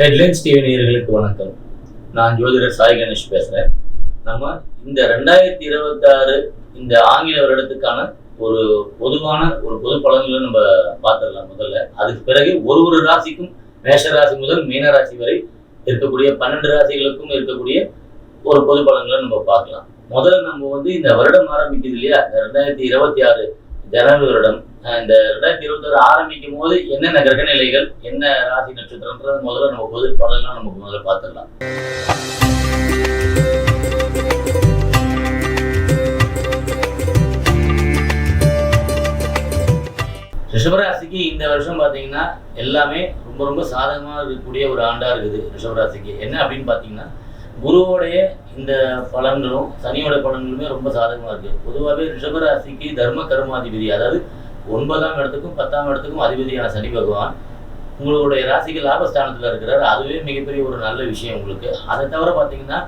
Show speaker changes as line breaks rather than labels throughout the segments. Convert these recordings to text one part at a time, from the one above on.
Headlines TV நேயர்களுக்கு வணக்கம். நான் ஜோதிடர் சாய் கணேஷ் பேசுகிறேன் நம்ம இந்த ரெண்டாயிரத்தி இருபத்தாறு இந்த ஆங்கில வருடத்துக்கான ஒரு பொதுவான ஒரு பொது பலன்களை நம்ம பார்த்துடலாம் முதல்ல. அதுக்கு பிறகு ஒரு ஒரு ராசிக்கும் மேஷ ராசி முதல் மீன ராசி வரை இருக்கக்கூடிய பன்னெண்டு ராசிகளுக்கும் இருக்கக்கூடிய ஒரு பொது பலன்களை நம்ம பார்க்கலாம். முதல்ல நம்ம வந்து இந்த வருடம் ஆரம்பிக்குது இல்லையா? இந்த ரெண்டாயிரத்தி இருபத்தி ஆறு ஜனவரி வருடம். இந்த ரெண்டாயிரத்தி இருபத்தாறு ஆரம்பிக்கும் போது என்னென்ன கிரகநிலைகள் என்ன ராசி நட்சத்திரம்ன்றது முதல்ல நம்ம பொது பலன்லாம் நமக்கு முதல்ல பார்த்துடலாம். ரிஷபராசிக்கு இந்த வருஷம் பார்த்தீங்கன்னா எல்லாமே ரொம்ப ரொம்ப சாதகமாக இருக்கக்கூடிய ஒரு ஆண்டா இருக்குது ரிஷபராசிக்கு. என்ன அப்படின்னு பார்த்தீங்கன்னா குருவோடைய இந்த பலன்களும் சனியோட பலன்களுமே ரொம்ப சாதகமாக இருக்கு. பொதுவாகவே ரிஷபராசிக்கு தர்ம கர்மாதிபதி அதாவது ஒன்பதாம் இடத்துக்கும் பத்தாம் இடத்துக்கும் அதிபதியான சனி பகவான் உங்களுடைய ராசிக்கு லாபஸ்தானத்தில் இருக்கிறார். அதுவே மிகப்பெரிய ஒரு நல்ல விஷயம் உங்களுக்கு. அதை தவிர பார்த்தீங்கன்னா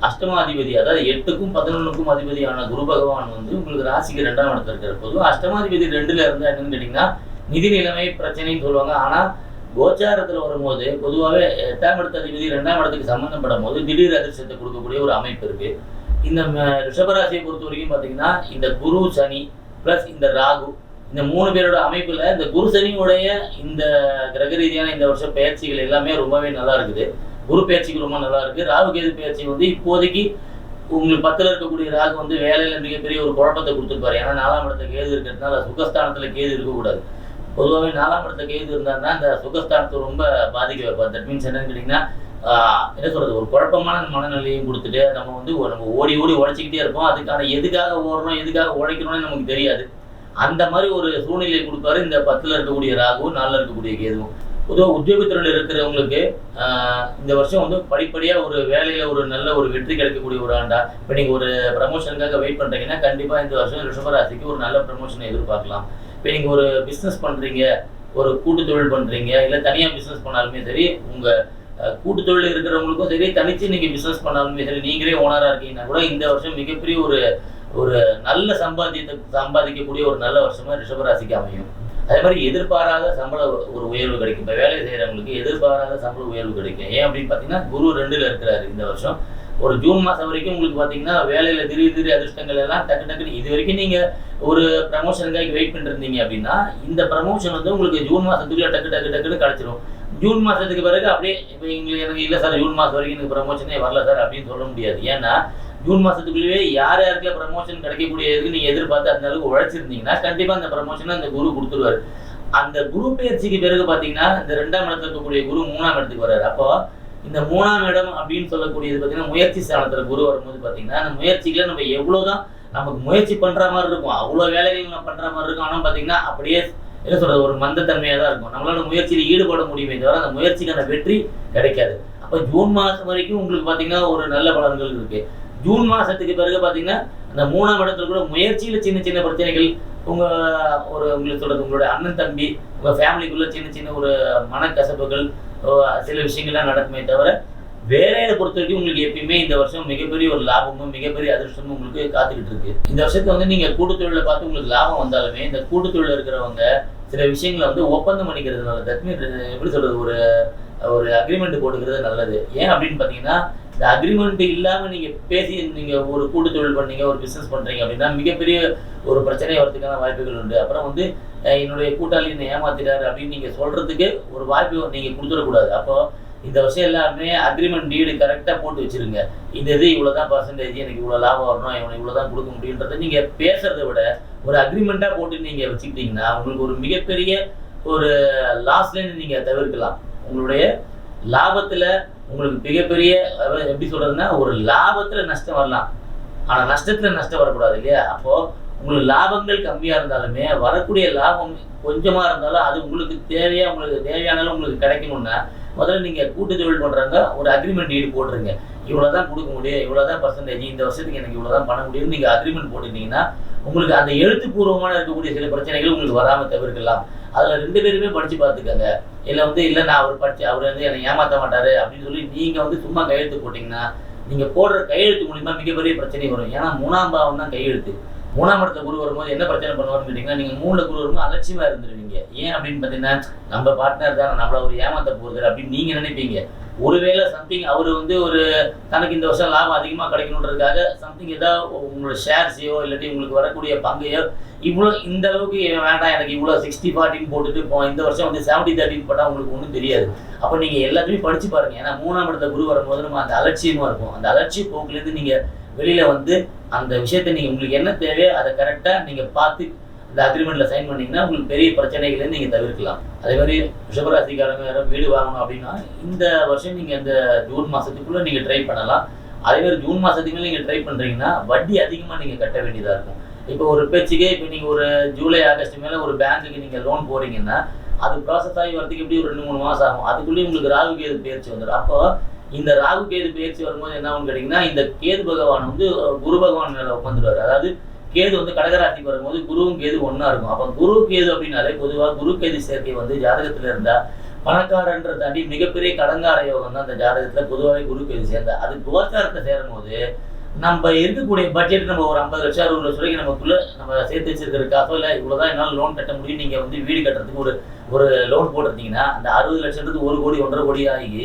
அஷ்டமாதிபதி அதாவது எட்டுக்கும் பதினொன்றுக்கும் அதிபதியான குரு பகவான் வந்து உங்களுக்கு ராசிக்கு ரெண்டாம் இடத்துல இருக்கிற போதும் அஷ்டமாதிபதி ரெண்டுல இருந்தா என்னன்னு கேட்டிங்கன்னா நிதி நிலைமை பிரச்சனைன்னு சொல்லுவாங்க. ஆனா கோச்சாரத்தில் வரும்போது பொதுவாகவே எட்டாம் இடத்து அதிபதி ரெண்டாம் இடத்துக்கு சம்மந்தப்படும் போது திடீர் அதிர்ஷ்டத்தை கொடுக்கக்கூடிய ஒரு அமைப்பு இருக்கு. இந்த ம- ரிஷபராசியை பொறுத்த வரைக்கும் பார்த்தீங்கன்னா இந்த குரு சனி ப்ளஸ் இந்த ராகு இந்த மூணு பேரோட அமைப்புல இந்த குரு சனியுடைய இந்த கிரக ரீதியான இந்த வருஷம் பயிற்சிகள் எல்லாமே ரொம்பவே நல்லா இருக்குது. குரு பயிற்சிக்கு ரொம்ப நல்லா இருக்கு. ராகு கேது பயிற்சி வந்து இப்போதைக்கு உங்களுக்கு பத்துல இருக்கக்கூடிய ராகு வந்து வேலையில மிகப்பெரிய ஒரு குழப்பத்தை கொடுத்துருப்பாரு. ஏன்னா நாலாம் இடத்துல கேது இருக்கிறதுனால சுகஸ்தானத்துல கேது இருக்கக்கூடாது. பொதுவாகவே நாலாம் இடத்துல கேது இருந்தாருன்னா அந்த சுகஸ்தானத்தை ரொம்ப பாதிக்க வைப்பார். தட் மீன்ஸ் என்னன்னு கேட்டிங்கன்னா என்ன சொல்றது? ஒரு குழப்பமான மனநிலையும் கொடுத்துட்டு நம்ம வந்து நம்ம ஓடி ஓடி உழைச்சிக்கிட்டே இருப்போம். அதுக்கான எதுக்காக ஓடுறோம் எதுக்காக உழைக்கிறோம்னு நமக்கு தெரியாது. அந்த மாதிரி ஒரு சூழ்நிலையை கொடுப்பாரு. இந்த பத்துல இருக்கக்கூடிய ராகுவும் நாலுல இருக்கக்கூடிய கேதுவும் பொதுவாக உத்தியோகத்துறையில் இருக்கிறவங்களுக்கு ஆஹ், இந்த வருஷம் வந்து படிப்படியாக ஒரு வேலையில் ஒரு நல்ல ஒரு வெற்றி கிடைக்கக்கூடிய ஒரு ஆண்டா. இப்போ நீங்கள் ஒரு ப்ரமோஷனுக்காக வெயிட் பண்ணுறீங்கன்னா கண்டிப்பாக இந்த வருஷம் ரிஷபராசிக்கு ஒரு நல்ல ப்ரமோஷனை எதிர்பார்க்கலாம். இப்போ நீங்கள் ஒரு பிஸ்னஸ் பண்ணுறீங்க ஒரு கூட்டு தொழில் பண்ணுறீங்க இல்லை தனியாக பிஸ்னஸ் பண்ணாலுமே சரி உங்கள் கூட்டு தொழில் இருக்கிறவங்களுக்கும் சரி தனிச்சு நீங்கள் பிஸ்னஸ் பண்ணாலுமே சரி நீங்களே ஓனராக இருக்கீங்கன்னா கூட இந்த வருஷம் மிகப்பெரிய ஒரு ஒரு நல்ல சம்பாத்தியத்தை சம்பாதிக்கக்கூடிய ஒரு நல்ல வருஷமா ரிஷபராசிக்கு அமையும். அதே மாதிரி எதிர்பாராத சம்பள ஒரு உயர்வு கிடைக்கும். இப்போ வேலை செய்கிறவங்களுக்கு எதிர்பாராத சம்பள உயர்வு கிடைக்கும். ஏன் அப்படின்னு பார்த்தீங்கன்னா குரு ரெண்டில் இருக்கிறாரு இந்த வருஷம். ஒரு ஜூன் மாதம் வரைக்கும் உங்களுக்கு பார்த்தீங்கன்னா வேலையில் திடீர் திடீர் அதிர்ஷ்டங்கள் எல்லாம் டக்கு டக்குன்னு இது வரைக்கும் நீங்கள் ஒரு ப்ரமோஷனுக்காக வெயிட் பண்ணிருந்தீங்க அப்படின்னா இந்த ப்ரமோஷன் வந்து உங்களுக்கு ஜூன் மாதத்துக்குள்ளே டக்கு டக்கு டக்குன்னு கிடச்சிரும். ஜூன் மாதத்துக்கு பிறகு அப்படியே இப்போ எங்களுக்கு எனக்கு இல்லை சார் ஜூன் மாதம் வரைக்கும் எனக்கு ப்ரமோஷனே வரல சார் அப்படின்னு சொல்ல முடியாது. ஏன்னா ஜூன் மாதத்துக்குள்ளேயே யார் யாருக்குள்ள ப்ரமோஷன் கிடைக்கக்கூடியதுக்கு நீங்கள் எதிர்பார்த்து அந்த அளவுக்கு உழைச்சிருந்தீங்கன்னா கண்டிப்பாக அந்த ப்ரமோஷனை அந்த குரு கொடுத்துருவாரு. அந்த குரு பயிற்சிக்கு பிறகு பார்த்தீங்கன்னா இந்த ரெண்டாம் இடத்துல இருக்கக்கூடிய குரு மூணாம் இடத்துக்கு வர்றாரு. அப்போ இந்த மூணாம் இடம் அப்படின்னு சொல்லக்கூடியது பார்த்தீங்கன்னா முயற்சி ஸ்தானத்துல குரு வரும்போது பார்த்தீங்கன்னா அந்த முயற்சிகளை நம்ம எவ்வளோதான் நமக்கு முயற்சி பண்ற மாதிரி இருக்கும் அவ்வளோ வேலைகள் நம்ம பண்ற மாதிரி இருக்கும். ஆனால் பார்த்தீங்கன்னா அப்படியே என்ன சொல்றது ஒரு மந்தத்தன்மையாக தான் இருக்கும். நம்மளால முயற்சியில் ஈடுபட முடியுமே தவிர அந்த முயற்சிக்கான வெற்றி கிடைக்காது. அப்போ ஜூன் மாதம் வரைக்கும் உங்களுக்கு பார்த்தீங்கன்னா ஒரு நல்ல பலன்கள் இருக்கு. ஜூன் மாதத்துக்கு பிறகு பார்த்தீங்கன்னா அந்த மூணாம் இடத்துல கூட முயற்சியில் சின்ன சின்ன பிரச்சனைகள் உங்க ஒரு உங்களுக்கு சொல்கிறது உங்களுடைய அண்ணன் தம்பி உங்கள் ஃபேமிலிக்குள்ளே சின்ன சின்ன ஒரு மனக்கசப்புகள் சில விஷயங்கள்லாம் நடக்குமே தவிர வேலையை பொறுத்த வரைக்கும் உங்களுக்கு எப்பயுமே இந்த வருஷம் மிகப்பெரிய ஒரு லாபமும் மிகப்பெரிய அதிர்ஷ்டமும் உங்களுக்கு காத்துக்கிட்டு இருக்கு. இந்த வருஷத்துக்கு வந்து நீங்க கூட்டுத்தொழிலை பார்த்து உங்களுக்கு லாபம் வந்தாலுமே இந்த கூட்டுத்தொழில் இருக்கிறவங்க சில விஷயங்களை வந்து ஒப்பந்தம் பண்ணிக்கிறதுனால நல்லது. எப்படி சொல்றது ஒரு ஒரு அக்ரிமெண்ட் போட்டுக்கிறது நல்லது. ஏன் அப்படின்னு பார்த்தீங்கன்னா இந்த அக்ரிமெண்ட் இல்லாமல் நீங்கள் பேசி நீங்கள் ஒரு கூட்டு தொழில் பண்ணீங்க ஒரு பிஸ்னஸ் பண்ணுறீங்க அப்படின்னா மிகப்பெரிய ஒரு பிரச்சனை வரதுக்கான வாய்ப்புகள் உண்டு. அப்புறம் வந்து என்னுடைய கூட்டாளி என்னை ஏமாத்திட்டாரு அப்படின்னு நீங்கள் சொல்கிறதுக்கு ஒரு வாய்ப்பு நீங்கள் கொடுத்துடக்கூடாது. அப்போ இந்த வருஷம் எல்லாமே அக்ரிமெண்ட் டீடு கரெக்டாக போட்டு வச்சிருங்க. இந்த இது இவ்வளோ தான் பர்சன்டேஜ் எனக்கு இவ்வளோ லாபம் வரணும் இவனுக்கு இவ்வளோ தான் கொடுக்க முடியுன்றதை நீங்கள் பேசுகிறத விட ஒரு அக்ரிமெண்ட்டாக போட்டு நீங்கள் வச்சுக்கிட்டீங்கன்னா உங்களுக்கு ஒரு மிகப்பெரிய ஒரு லாஸ்லேருந்து நீங்கள் தவிர்க்கலாம். உங்களுடைய லாபத்தில் உங்களுக்கு மிகப்பெரிய எப்படி சொல்கிறதுன்னா ஒரு லாபத்தில் நஷ்டம் வரலாம். ஆனால் நஷ்டத்தில் நஷ்டம் வரக்கூடாது இல்லையா? அப்போது உங்களுக்கு லாபங்கள் கம்மியாக இருந்தாலுமே வரக்கூடிய லாபம் கொஞ்சமாக இருந்தாலும் அது உங்களுக்கு தேவையாக உங்களுக்கு தேவையானாலும் உங்களுக்கு கிடைக்கணும்னா முதல்ல நீங்கள் கூட்டு தொழில் பண்ணுறாங்க ஒரு அக்ரிமெண்ட் ஈடு போட்டுருங்க. இவ்வளோ தான் கொடுக்க முடியும் இவ்வளோ தான் பர்சன்டேஜ் இந்த வருஷத்துக்கு எனக்கு இவ்வளோ தான் பண்ண முடியும்னு நீங்கள் அக்ரிமெண்ட் போட்டுட்டீங்கன்னா உங்களுக்கு அந்த எழுத்துப்பூர்வமான இருக்கக்கூடிய சில பிரச்சனைகள் உங்களுக்கு வராமல் தவிர்க்கலாம். அதில் ரெண்டு பேருமே படித்து பார்த்துக்கங்க. இல்லை வந்து இல்லை நான் அவர் படிச்சு அவர் வந்து என்னை ஏமாற்ற மாட்டாரு அப்படின்னு சொல்லி நீங்கள் வந்து சும்மா கையெழுத்து போட்டிங்கன்னா நீங்கள் போடுற கையெழுத்து மூலிமா மிகப்பெரிய பிரச்சனை வரும். ஏன்னா மூணாம் பாவம் தான் கையெழுத்து. மூணாம் இடத்துல குரு வரும்போது என்ன பிரச்சனை பண்ணுவார்னு கேட்டிங்கன்னா நீங்கள் மூணுல குரு வரும்போது அலட்சியமாக இருந்துருவீங்க. ஏன் அப்படின்னு பார்த்தீங்கன்னா நம்ம பார்ட்னர் தான் நம்மள ஒரு ஏமாற்ற போகுது அப்படின்னு நீங்கள் நினைப்பீங்க. ஒருவேளை சம்திங் அவர் வந்து ஒரு தனக்கு இந்த வருஷம் லாபம் அதிகமாக கிடைக்கணுன்றதுக்காக சம்திங் ஏதாவது உங்களோட ஷேர்ஸையோ இல்லாட்டி உங்களுக்கு வரக்கூடிய பங்கையோ இவ்வளோ இந்த அளவுக்கு வேண்டாம் எனக்கு இவ்வளோ சிக்ஸ்டி ஃபார்ட்டின்னு போட்டுட்டு போ இந்த வருஷம் வந்து செவன்ட்டி தேர்ட்டின்னு போட்டால் உங்களுக்கு ஒன்றும் தெரியாது. அப்போ நீங்கள் எல்லாத்தையும் படித்து பாருங்கள் ஏன்னா மூணாம் இடத்த குரு வரும்போது நம்ம அந்த அலட்சியமாக இருக்கும் அந்த அலட்சிய போக்குலேருந்து நீங்கள் வெளியில் வந்து அந்த விஷயத்தை நீங்கள் உங்களுக்கு என்ன தேவையோ அதை கரெக்டாக நீங்கள் பார்த்து இந்த அக்ரிமெண்ட்ல சைன் பண்ணீங்கன்னா உங்களுக்கு பெரிய பிரச்சனைகளை நீங்க தவிர்க்கலாம். அதே மாதிரி ரிஷபராசிக்காரங்க யாரும் வீடு வாங்கணும் அப்படின்னா இந்த வருஷம் நீங்க இந்த ஜூன் மாசத்துக்குள்ள நீங்க ட்ரை பண்ணலாம். அதே மாதிரி ஜூன் மாசத்துக்குள்ள நீங்க ட்ரை பண்றீங்கன்னா வட்டி அதிகமா நீங்க கட்ட வேண்டியதா இருக்கும். இப்போ ஒரு பேச்சுக்கே இப்போ நீங்க ஒரு ஜூலை ஆகஸ்ட் மேல ஒரு பேங்க்குக்கு நீங்க லோன் போறீங்கன்னா அது ப்ராசஸ் ஆகி வரதுக்கு எப்படி ஒரு ரெண்டு மூணு மாசம் ஆகும். அதுக்குள்ளேயும் உங்களுக்கு ராகு கேது பயிற்சி வந்துடும். அப்போ இந்த ராகு கேது பயிற்சி வரும்போது என்ன ஆகும் கேட்டிங்கன்னா இந்த கேது பகவான் வந்து குரு பகவான் மேலே உட்காந்துருவாரு அதாவது கேது வந்து கடகராசி வரும்போது குருவும் கேது ஒன்றா இருக்கும். அப்போ குரு கேது அப்படின்னாலே பொதுவாக குரு கேது சேர்க்கை வந்து ஜாதகத்தில் இருந்தால் பணக்காரன்ற தாண்டி மிகப்பெரிய கடங்கார யோகம் தான் அந்த ஜாதகத்தில் பொதுவாகவே குரு கேது சேர்ந்தா. அது கோச்சாரத்தை சேரும் போது நம்ம இருக்கக்கூடிய பட்ஜெட் நம்ம ஒரு ஐம்பது லட்சம் அறுபது லட்சம் வரைக்கும் நமக்குள்ள நம்ம சேர்த்து வச்சிருக்கிற காசோ இல்லை இவ்வளவுதான் என்னால் லோன் கட்ட முடியும் நீங்கள் வந்து வீடு கட்டுறதுக்கு ஒரு ஒரு லோன் போட்டிருந்தீங்கன்னா அந்த அறுபது லட்சத்துக்கு ஒரு கோடி ஒன்றரை கோடி ஆகி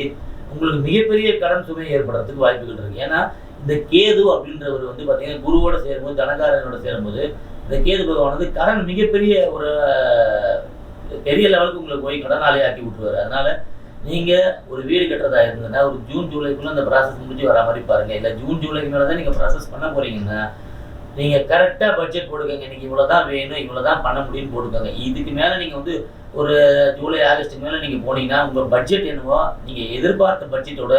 உங்களுக்கு மிகப்பெரிய கடன் சுமை ஏற்படுறதுக்கு வாய்ப்புகள் இருக்குது ஏன்னா இந்த கேது அப்படின்றவர் வந்து பார்த்தீங்கன்னா குருவோட சேரும்போது தனகாரனோட சேரும்போது இந்த கேது பகவான் வந்து கடன் மிகப்பெரிய ஒரு பெரிய லெவலுக்கு உங்களை போய் கடனாளி ஆக்கி விட்டுருவாரு. அதனால நீங்கள் ஒரு வீடு கட்டுறதா இருந்ததுன்னா ஒரு ஜூன் ஜூலைக்குள்ளே அந்த ப்ராசஸ் முடிஞ்சு வர மாதிரி பாருங்க. இல்லை ஜூன் ஜூலைக்கு மேலே தான் நீங்கள் ப்ராசஸ் பண்ண போறீங்கன்னா நீங்கள் கரெக்டாக பட்ஜெட் போட்டுக்கோங்க இன்னைக்கு இவ்வளவுதான் வேணும் இவ்வளோ தான் பண்ண முடியும்னு போட்டுக்கோங்க. இதுக்கு மேலே நீங்கள் வந்து ஒரு ஜூலை ஆகஸ்ட்டுக்கு மேலே நீங்கள் போனீங்கன்னா உங்கள் பட்ஜெட் என்னவோ நீங்கள் எதிர்பார்த்த பட்ஜெட்டோட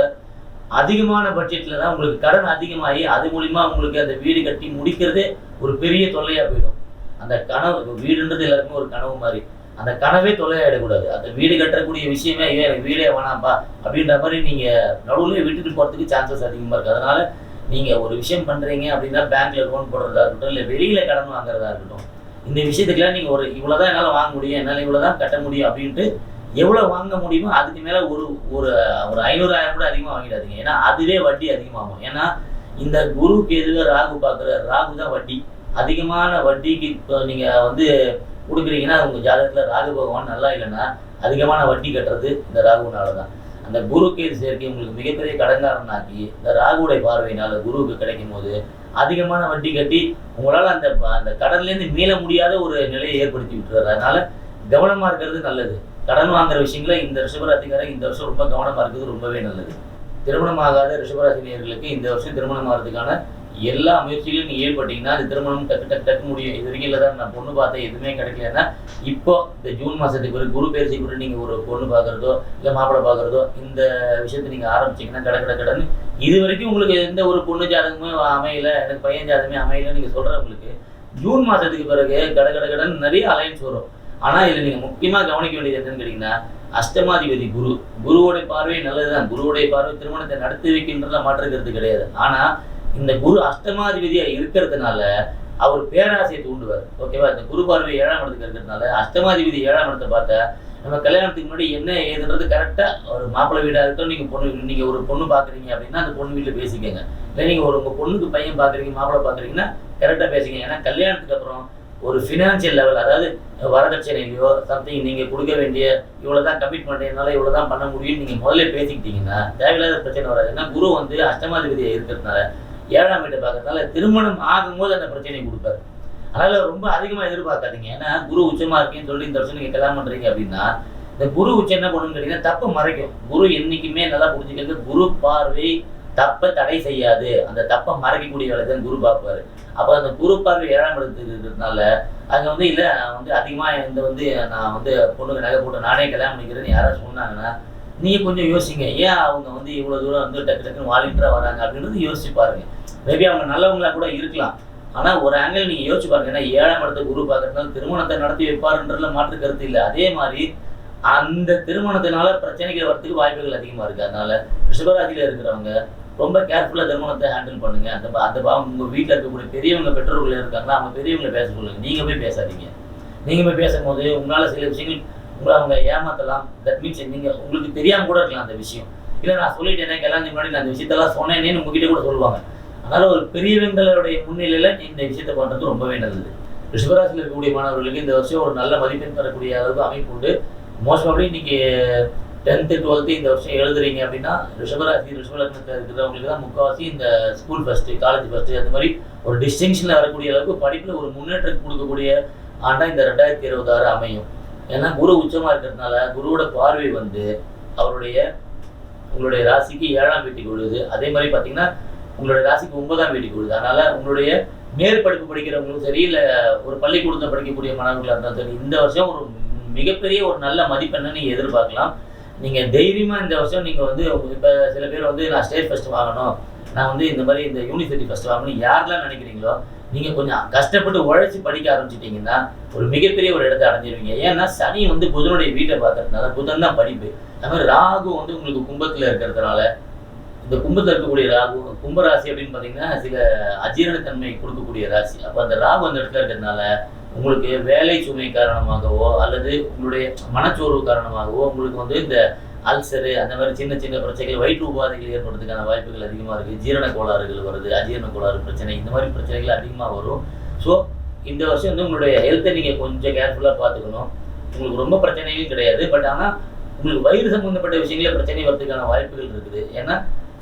அதிகமான பட்ஜெட்டில் தான் உங்களுக்கு கடன் அதிகமாகி அது மூலிமா உங்களுக்கு அந்த வீடு கட்டி முடிக்கிறதே ஒரு பெரிய தொல்லையாக போயிடும். அந்த கனவு வீடுன்றது எல்லாருக்குமே ஒரு கனவு மாதிரி. அந்த கனவே தொல்லையாயிடக்கூடாது. அந்த வீடு கட்டக்கூடிய விஷயமே ஐயோ எனக்கு வீடே வேணாம்ப்பா அப்படின்ற மாதிரி நீங்கள் நடுவில் விட்டுட்டு போகிறதுக்கு சான்சஸ் அதிகமாக இருக்குது அதனால் நீங்கள் ஒரு விஷயம் பண்ணுறீங்க அப்படின்னா பேங்க்கில் லோன் போடுறதா இருக்கட்டும் இல்லை வெளியில் கடன் வாங்குறதா இருக்கட்டும் இந்த விஷயத்துக்கெல்லாம் நீங்கள் ஒரு இவ்வளவுதான் என்னால் வாங்க முடியும் என்னால் இவ்வளோ தான் கட்ட முடியும் அப்படின்ட்டு எவ்வளோ வாங்க முடியுமோ அதுக்கு மேலே ஒரு ஒரு ஒரு ஐநூறு ஆயிரம் கூட அதிகமாக வாங்கிடாதீங்க. ஏன்னா அதுவே வட்டி அதிகமாகும். ஏன்னா இந்த குரு எதுவே ராகு பார்க்குற ராகு தான் வட்டி. அதிகமான வட்டிக்கு இப்போ நீங்கள் வந்து கொடுக்குறீங்கன்னா உங்கள் ஜாதகத்தில் ராகு பகவான் நல்லா இல்லைன்னா அதிகமான வட்டி கட்டுறது இந்த ராகுனால தான் அந்த குரு கேது சேர்க்கை உங்களுக்கு மிகப்பெரிய கடங்காரனாக்கி இந்த ராகுடைய பார்வையினால் குருவுக்கு கிடைக்கும் போது அதிகமான வட்டி கட்டி உங்களால் அந்த அந்த கடன்லேருந்து மீள முடியாத ஒரு நிலையை ஏற்படுத்தி விட்டுறாரு. அதனால் கவனமாக இருக்கிறது நல்லது. கடன் வாங்குற விஷயங்கள இந்த ரிஷபராசிக்காரன் இந்த வருஷம் ரொம்ப கவனமா இருக்கிறது ரொம்பவே நல்லது. திருமணமாகாத ரிஷபராசினியர்களுக்கு இந்த வருஷம் திருமணம் ஆகிறதுக்கான எல்லா முயற்சிகளையும் நீ ஈடுபட்டீங்கன்னா அது திருமணம் டக்கு டக்கு டக்கு முடியும். இது வரைக்கும் இல்லை தான் நான் பொண்ணு பார்த்தேன் எதுவுமே கிடைக்கலன்னா இப்போ இந்த ஜூன் மாதத்துக்கு பிறகு குரு பேர்ச்சி கூட நீங்கள் ஒரு பொண்ணு பார்க்குறதோ இல்லை மாப்பிள்ளை பார்க்குறதோ இந்த விஷயத்தை நீங்கள் ஆரம்பிச்சீங்கன்னா கட கட கடன்னு இது வரைக்கும் உங்களுக்கு எந்த ஒரு பொண்ணு ஜாதகமே அமையல எனக்கு பையன் ஜாதகமே அமையல நீங்கள் சொல்கிறவங்களுக்கு ஜூன் மாதத்துக்கு பிறகு கட கட கடன் நிறைய அலைன்ஸ் வரும். ஆனால் இதில் நீங்கள் முக்கியமாக கவனிக்க வேண்டியது என்னன்னு கேட்டிங்கன்னா அஷ்டமாதிபதி குரு. குருவோடைய பார்வை நல்லதுதான். குருவோடைய பார்வை திருமணத்தை நடத்தி வைக்கின்றதுல மாற்றுக்கிறது கிடையாது. ஆனால் இந்த குரு அஷ்டமாதிபதியாக இருக்கிறதுனால அவர் பேராசையை தூண்டுவார். ஓகேவா? இந்த குரு பார்வை ஏழாம் இடத்துக்கு இருக்கிறதுனால அஷ்டமாதிபதி ஏழாம் இடத்தை பார்த்தா நம்ம கல்யாணத்துக்கு முன்னாடி என்ன ஏதுன்றது கரெக்டாக ஒரு மாப்பிள்ளை வீடாக இருக்கட்டும் நீங்கள் பொண்ணு நீங்கள் ஒரு பொண்ணு பார்க்குறீங்க அப்படின்னா அந்த பொண்ணு வீட்டில் பேசிக்கோங்க. இல்லை நீங்கள் ஒரு உங்கள் பொண்ணுக்கு பையன் பார்க்குறீங்க மாப்பிள்ளை பார்க்குறீங்கன்னா கரெக்டாக பேசிக்கங்க. ஏன்னா கல்யாணத்துக்கு அப்புறம் ஒரு ஃபினான்ஷியல் லெவல் அதாவது வரதட்சணையிலையோ சம்திங் நீங்கள் கொடுக்க வேண்டிய இவ்வளோ இவ்வளவுதான் கமிட் இவ்வளோ தான் பண்ண முடியும்னு நீங்கள் முதல்ல பேசிக்கிட்டீங்கன்னா தேவையில்லாத பிரச்சனை வராது. ஏன்னா குரு வந்து அஷ்டமாதிபதியாக இருக்கிறதுனால ஏழாம் வீட்டை பார்க்கறதுனால திருமணம் ஆகும்போது அந்த பிரச்சனையை கொடுப்பாரு. அதனால் ரொம்ப அதிகமாக எதிர்பார்க்காதீங்க. ஏன்னா குரு உச்சமாக இருக்கேன்னு சொல்லி இந்த வருஷம் நீங்கள் கல்யாணம் பண்ணுறீங்க அப்படின்னா இந்த குரு உச்சம் என்ன பண்ணுன்னு கேட்டிங்கன்னா தப்பை மறைக்கும். குரு என்னைக்குமே நல்லா புரிஞ்சுக்கிறது குரு பார்வை தப்பை தடை செய்யாது. அந்த தப்பை மறைக்கக்கூடிய வேலை தான் குரு பார்ப்பாரு. அப்போ அந்த குரு பார்வை ஏழாம் இடத்துக்கு இருக்கிறதுனால அங்கே வந்து இல்லை நான் வந்து அதிகமாக இந்த வந்து நான் வந்து பொண்ணுக்கு நகை போட்டு நானே கல்யாணம் பண்ணிக்கிறேன்னு யாராவது சொன்னாங்கன்னா நீங்கள் கொஞ்சம் யோசிங்க. ஏன் அவங்க வந்து இவ்வளோ தூரம் வந்து டக்கு டக்குன்னு வாலிட்டராக வராங்க அப்படின்றது யோசிச்சு பாருங்க. மேபி அவங்க நல்லவங்களா கூட இருக்கலாம். ஆனால் ஒரு ஆங்கிள் நீங்கள் யோசிச்சு பாருங்க. ஏன்னா ஏழாம் இடத்த குரு பார்க்கறதுனால திருமணத்தை நடத்தி வைப்பாருன்றதுல மாற்று கருத்து இல்லை. அதே மாதிரி அந்த திருமணத்தினால பிரச்சனைகள் வரத்துக்கு வாய்ப்புகள் அதிகமாக இருக்குது அதனால ரிஷபராசியில் இருக்கிறவங்க ரொம்ப கேர்ஃபுல்லாக திருமணத்தை ஹேண்டில் பண்ணுங்க. அந்த பா- அந்த பாவம் உங்கள் வீட்டில் இருக்கக்கூடிய பெரியவங்க பெற்றோர்கள் இருக்காங்களா அவங்க பெரியவங்களை பேச சொல்லுங்க நீங்கள் போய் பேசாதீங்க. நீங்கள் போய் பேசும்போது உங்களால் சில விஷயங்கள் உங்களை அவங்க ஏமாற்றலாம் தட் மீன்ஸ் நீங்கள் உங்களுக்கு தெரியாமல் கூட இருக்கலாம் அந்த விஷயம். இல்லை நான் சொல்லிட்டேனே எல்லாம் முன்னாடி நான் அந்த விஷயத்தெல்லாம் சொன்னேன்னு உங்ககிட்ட கூட சொல்லுவாங்க. அதனால் ஒரு பெரியவங்களுடைய முன்னிலையில் இந்த விஷயத்தை பண்ணுறது ரொம்பவே நல்லது. ரிஷபராசியில் இருக்கக்கூடிய மாணவர்களுக்கு இந்த வருஷம் ஒரு நல்ல மதிப்பெண் தரக்கூடிய அளவுக்கு அமைப்பு உண்டு. மோஸ்ட்லி இன்னைக்கு டென்த்து டுவெல்த்து இந்த வருஷம் எழுதுறீங்க அப்படின்னா ரிஷபராசி ரிஷபலக்னத்தில் இருக்கிறவங்களுக்கு தான் முக்கால்வாசி இந்த ஸ்கூல் ஃபஸ்ட்டு காலேஜ் ஃபஸ்ட்டு அந்த மாதிரி ஒரு டிஸ்டிங்ஷனில் வரக்கூடிய அளவுக்கு படிப்பில் ஒரு முன்னேற்றம் கொடுக்கக்கூடிய ஆண்டாக இந்த ரெண்டாயிரத்தி இருபத்தாறு அமையும். ஏன்னா குரு உச்சமாக இருக்கிறதுனால குருவோட பார்வை வந்து அவருடைய உங்களுடைய ராசிக்கு ஏழாம் வீட்டுக்கு விழுது. அதே மாதிரி பார்த்தீங்கன்னா உங்களுடைய ராசிக்கு ஒன்பதாம் வீட்டுக்கு விழுது. அதனால் உங்களுடைய மேற்படிப்பு படிக்கிறவங்களும் சரி இல்லை ஒரு பள்ளிக்கூடத்தில் படிக்கக்கூடிய மாணவர்களாக இருந்தாலும் சரி இந்த வருஷம் ஒரு மிகப்பெரிய ஒரு நல்ல மதிப்பெண்ணை நீங்கள் எதிர்பார்க்கலாம். நீங்கள் தைரியமாக இந்த வருஷம் நீங்கள் வந்து இப்போ சில பேர் வந்து நான் ஸ்டேட் ஃபஸ்ட் வாங்கணும் நான் வந்து இந்த மாதிரி இந்த யூனிவர்சிட்டி ஃபஸ்ட் வாங்கணும் யாரெல்லாம் நினைக்கிறீங்களோ நீங்கள் கொஞ்சம் கஷ்டப்பட்டு உழைச்சி படிக்க ஆரம்பிச்சிட்டிங்கன்னா ஒரு மிகப்பெரிய ஒரு இடத்தை அடைஞ்சிருவீங்க. ஏன்னா சனி வந்து புதனுடைய வீட்டை பார்க்கறதுனால புதன் தான் படிப்பு. அது மாதிரி ராகு வந்து உங்களுக்கு கும்பத்தில் இருக்கிறதுனால இந்த கும்பத்தில் இருக்கக்கூடிய ராகு கும்பராசி அப்படின்னு பார்த்தீங்கன்னா சில அஜீரணத்தன்மை கொடுக்கக்கூடிய ராசி. அப்போ அந்த ராகு அந்த இடத்துல இருக்கிறதுனால உங்களுக்கு வேலை சுமை காரணமாகவோ அல்லது உங்களுடைய மனச்சோர்வு காரணமாகவோ உங்களுக்கு வந்து இந்த அல்சரு அந்த மாதிரி சின்ன சின்ன பிரச்சனைகள் வயிற்று உபாதைகள் ஏற்படுறதுக்கான வாய்ப்புகள் அதிகமாக இருக்குது ஜீரண கோளாறுகள் வருது அஜீரண கோளாறு பிரச்சனை இந்த மாதிரி பிரச்சனைகள் அதிகமாக வரும். ஸோ இந்த வருஷம் வந்து உங்களுடைய ஹெல்த்தை நீங்கள் கொஞ்சம் கேர்ஃபுல்லாக பார்த்துக்கணும். உங்களுக்கு ரொம்ப பிரச்சனையும் கிடையாது. பட் ஆனால் உங்களுக்கு வயிறு சம்மந்தப்பட்ட விஷயங்கள பிரச்சனை வரதுக்கான வாய்ப்புகள் இருக்குது. ஏன்னா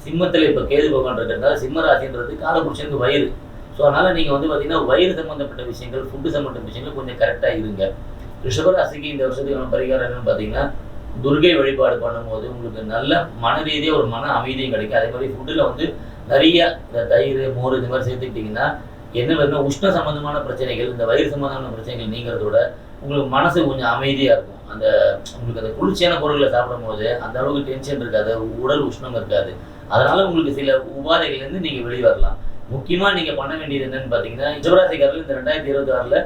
சிம்மத்தில் இப்போ கேது பகவான் இருக்கிறதுனால சிம்ம ராசின்றது காலபுருஷனுக்கு வயிறு. ஸோ அதனால் நீங்கள் வந்து பார்த்தீங்கன்னா வயிறு சம்மந்தப்பட்ட விஷயங்கள் ஃபுட்டு சம்மந்தப்பட்ட விஷயங்கள் கொஞ்சம் கரெக்டாக இருங்க. ரிஷபராசிக்கு இந்த வருஷத்துக்கான பரிகாரம் என்னன்னு பார்த்தீங்கன்னா துர்கை வழிபாடு பண்ணும்போது உங்களுக்கு நல்ல மன ரீதியாக ஒரு மன அமைதியும் கிடைக்கும். அதே மாதிரி ஃபுட்டில் வந்து நிறைய இந்த தயிர் மோர் இந்த மாதிரி சேர்த்துக்கிட்டிங்கன்னா என்ன வேணும் உஷ்ண சம்மந்தமான பிரச்சனைகள் இந்த வயிறு சம்மந்தமான பிரச்சனைகள் நீங்கிறதோட உங்களுக்கு மனசு கொஞ்சம் அமைதியாக இருக்கும். அந்த உங்களுக்கு அந்த குளிர்ச்சியான பொருட்களை சாப்பிடும்போது அந்த அளவுக்கு டென்ஷன் இருக்காது உடல் உஷ்ணம் இருக்காது. அதனால உங்களுக்கு சில உபாதைகள்லேருந்து நீங்கள் வெளியே வரலாம். முக்கியமாக நீங்கள் பண்ண வேண்டியது என்னன்னு பார்த்தீங்கன்னா சிவராசிக்காரர்கள் இந்த ரெண்டாயிரத்தி இருபத்தி ஆறில்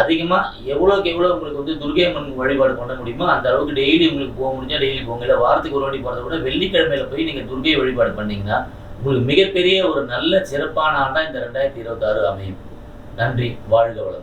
அதிகமாக எவ்வளோக்கு எவ்வளோ உங்களுக்கு வந்து துர்கை அம்மன் வழிபாடு பண்ண முடியுமோ அந்த அளவுக்கு டெய்லி உங்களுக்கு போக முடிஞ்சால் டெய்லி போங்க. இல்லை வாரத்துக்கு ஒரு வாட்டி போகிறத விட வெள்ளிக்கிழமையில போய் நீங்கள் துர்கை வழிபாடு பண்ணீங்கன்னா உங்களுக்கு மிகப்பெரிய ஒரு நல்ல சிறப்பான ஆண்டாக இந்த ரெண்டாயிரத்தி இருபத்தாறு அமையும். நன்றி வாழ்க வளம்